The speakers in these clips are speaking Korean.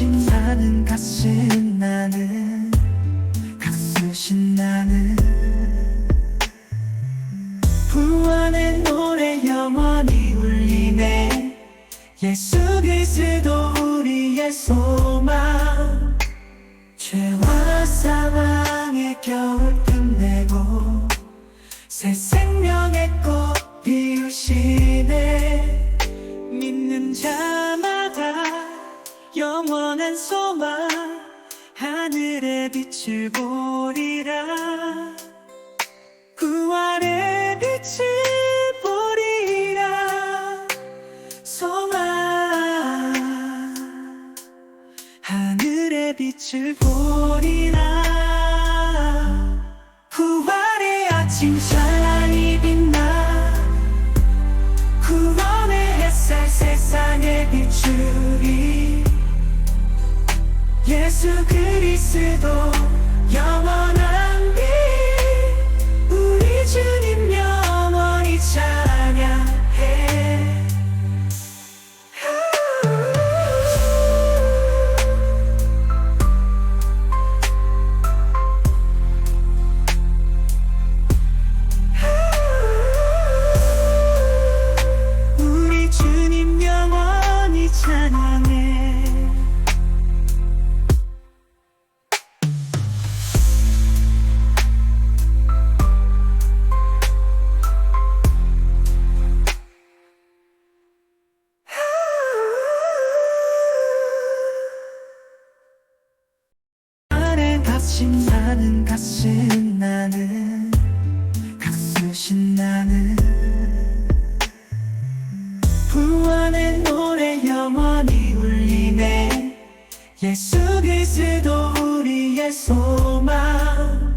신나는 가슴 나는 가슴 신나는. 부활의 노래 영원히 울리네. 예수 그리스도 우리의 소망 한 소망 하늘의 빛을 보리라. 구원의 빛을 보리라. 소망 하늘의 빛을 보리라. 구원의 아침 찬 예수 그리스도 영원한 나는 가슴 나는 가슴 나는 가슴 신나는. 부활의 노래 영원히 울리네. 예수 그리스도 우리의 소망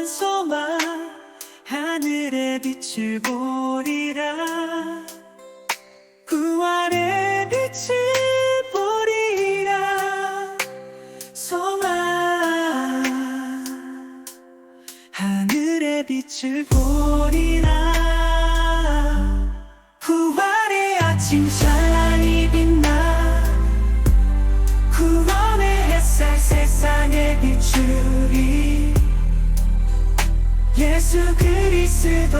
한 소망 하늘의 빛을 보리라. 구원의 빛을 보리라. 소망 하늘의 빛을 보리라. 구원의 아침 찬 예수 그리스도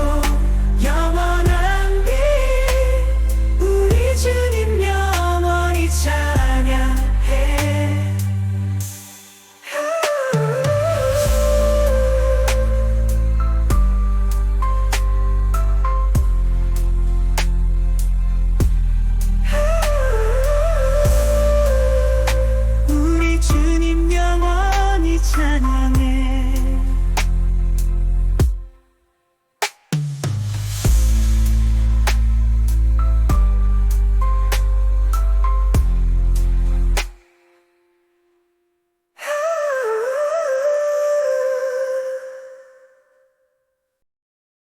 영원한